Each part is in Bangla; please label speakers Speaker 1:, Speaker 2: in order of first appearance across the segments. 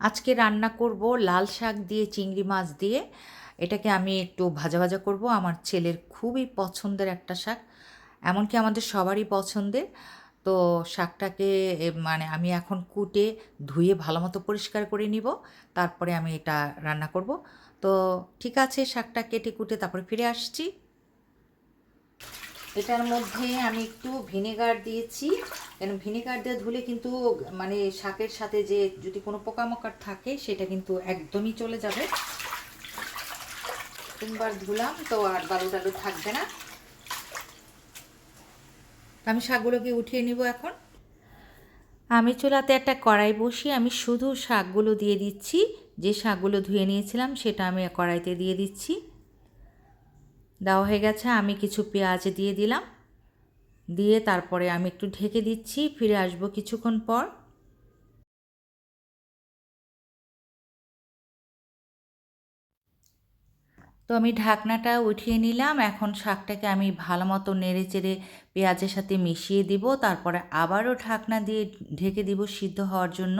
Speaker 1: আজকে রান্না করব লাল শাক দিয়ে, চিংড়ি মাছ দিয়ে। এটাকে আমি একটু ভাজা ভাজা করব। আমার ছেলের খুবই পছন্দের একটা শাক, এমনকি আমাদের সবারই পছন্দের। তো শাকটাকে মানে আমি এখন কুটে, ধুয়ে ভালো মতো পরিষ্কার করে নিব। তারপরে আমি এটা রান্না করব। তো ঠিক আছে, শাকটা কেটে কুটে তারপরে ফিরে আসছি। এটার মধ্যে আমি একটু ভিনেগার দিয়েছি। কেন ভিনেগার দিয়ে ধুলে কিন্তু মানে শাকের সাথে যে যদি কোনো পোকামাকড় থাকে, সেটা কিন্তু একদমই চলে যাবে। তিনবার ধুলাম, তো আর বালু টালু থাকবে না। আমি শাকগুলোকে উঠিয়ে নিব এখন। আমি চুলাতে একটা কড়াই বসিয়ে আমি শুধু শাকগুলো দিয়ে দিচ্ছি। যে শাকগুলো ধুয়ে নিয়েছিলাম, সেটা আমি কড়াইতে দিয়ে দিচ্ছি। দেওয়া হয়ে গেছে, আমি কিছু পেঁয়াজ দিয়ে দিলাম। দিয়ে তারপরে আমি একটু ঢেকে দিচ্ছি, ফিরে আসব কিছুক্ষণ পর। তো আমি ঢাকনাটা উঠিয়ে নিলাম, এখন শাকটাকে আমি ভালো মতো নেড়ে চেড়ে পেঁয়াজের সাথে মিশিয়ে দিব, তারপরে আবারও ঢাকনা দিয়ে ঢেকে দিব সিদ্ধ হওয়ার জন্য।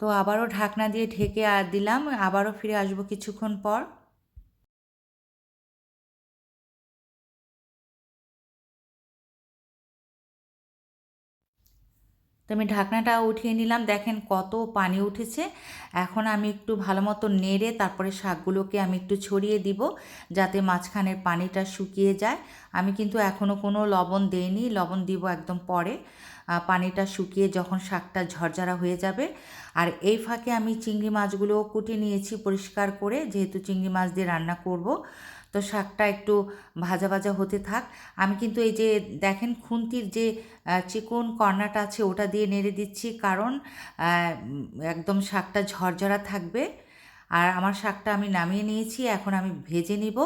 Speaker 1: তো আবারও ঢাকনা দিয়ে ঢেকে আর দিলাম, আবারও ফিরে আসব কিছুক্ষণ পর। তো আমি ঢাকনাটা উঠিয়ে নিলাম, দেখেন কত পানি উঠেছে। এখন আমি একটু ভালো মতো নেড়ে তারপরে শাকগুলোকে আমি একটু ছড়িয়ে দিব, যাতে মাঝখানের পানিটা শুকিয়ে যায়। আমি কিন্তু এখনও কোনো লবণ দেইনি, লবণ দিব একদম পরে। পানিটা শুকিয়ে যখন শাকটা ঝরঝরা হয়ে যাবে। আর এই ফাঁকে আমি চিংড়ি মাছগুলো কুটে নিয়েছি পরিষ্কার করে, যেহেতু চিংড়ি মাছ দিয়ে রান্না করব। তো শাকটা একটু ভাজা ভাজা হতে থাক। আমি কিন্তু এই যে দেখেন খুন্তির যে চিকন কর্নাটা আছে ওটা দিয়ে নেড়ে দিচ্ছি কারণ একদম শাকটা ঝরঝরা থাকবে। আর আমার শাকটা আমি নামিয়ে নিয়েছি, এখন আমি ভেজে নিব।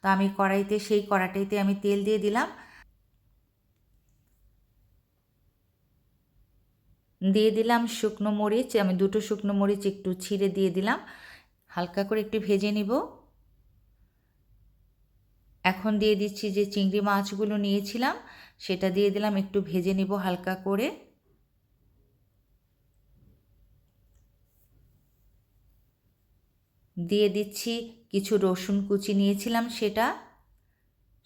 Speaker 1: তো আমি কড়াইতে, সেই কড়াইতে আমি তেল দিয়ে দিলাম। দিয়ে দিলাম শুকনো মরিচ, আমি দুটো শুকনো মরিচ একটু ছিঁড়ে দিয়ে দিলাম। হালকা করে একটু ভেজে নিব। এখন দিয়ে দিচ্ছি যে চিংড়ি মাছগুলো নিয়েছিলাম, সেটা দিয়ে দিলাম, একটু ভেজে নিব হালকা করে। দিয়ে দিচ্ছি কিছু রসুন কুচি নিয়েছিলাম সেটা।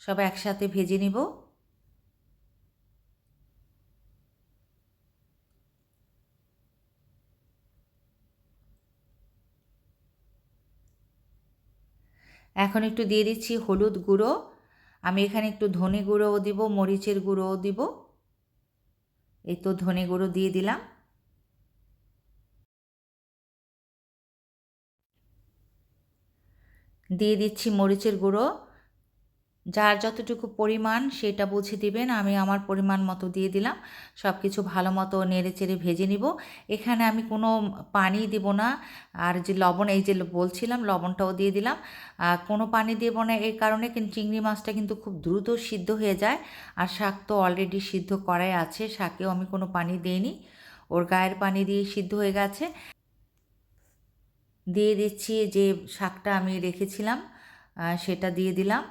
Speaker 1: সব একসাথে ভেজে নিব। এখন একটু দিয়ে দিচ্ছি হলুদ গুঁড়ো। আমি এখানে একটু ধনে গুঁড়োও দিব, মরিচের গুঁড়োও দিব। এই তো ধনে গুঁড়ো দিয়ে দিলাম। দিয়ে দিচ্ছি মরিচের গুঁড়ো। যার যতটুকু পরিমাণ সেটা বুঝে দিবেন, আমি আমার পরিমাণ মতো দিয়ে দিলাম। সব কিছু ভালো মতো নেড়ে চেড়ে ভেজে নিব। এখানে আমি কোনো পানি দিব না। আর যে লবণ, এই যে বলছিলাম, লবণটাও দিয়ে দিলাম। কোনো পানি দেব না এই কারণে কিন্তু চিংড়ি মাছটা কিন্তু খুব দ্রুত সিদ্ধ হয়ে যায়। আর শাক তো অলরেডি সিদ্ধ করাই আছে, শাকেও আমি কোনো পানি দিইনি। ওর গায়ের পানি দিয়ে সিদ্ধ হয়ে গেছে। দিয়ে দিচ্ছি যে শাকটা আমি রেখেছিলাম সেটা দিয়ে দিলাম।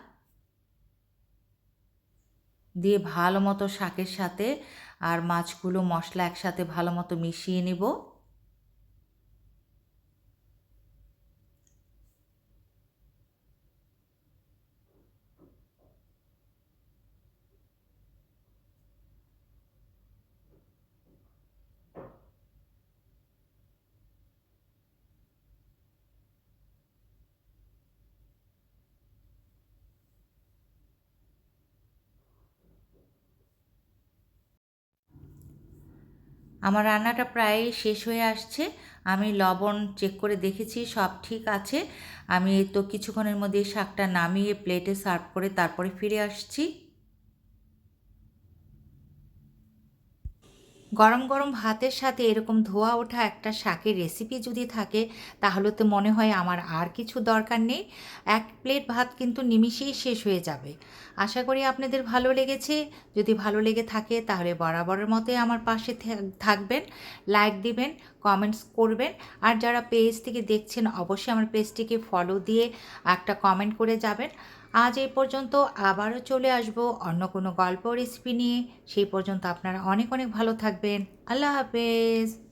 Speaker 1: দিয়ে ভালো মতো শাকের সাথে আর মাছগুলো মশলা একসাথে ভালো মতো মিশিয়ে নেব। আমার রান্নাটা প্রায় শেষ হয়ে আসছে। আমি লবণ চেক করে দেখেছি, সব ঠিক আছে। আমি তো কিছুক্ষণের মধ্যে শাকটা নামিয়ে প্লেটে সার্ভ করে তারপরে ফিরে আসছি। গরম গরম ভাতের সাথে এরকম ধোয়া ওঠা একটা শাকের রেসিপি যদি থাকে, তাহলে তো মনে হয় আমার আর কিছু দরকার নেই। এক প্লেট ভাত কিন্তু নিমিষেই শেষ হয়ে যাবে। আশা করি আপনাদের ভালো লেগেছে। যদি ভালো লেগে থাকে, তাহলে বরাবরের মতোই আমার পাশে থাকবেন লাইক দিবেন কমেন্টস করবেন। আর যারা পেজ থেকে দেখছেন, অবশ্যই আমার পেজটিকে ফলো দিয়ে একটা কমেন্ট করে যাবেন। আজ এই পর্যন্ত আবারও চলে আসব অন্য কোনো গল্প রেসিপি নিয়ে। সেই পর্যন্ত আপনারা অনেক অনেক ভালো থাকবেন। আল্লাহ হাফেজ।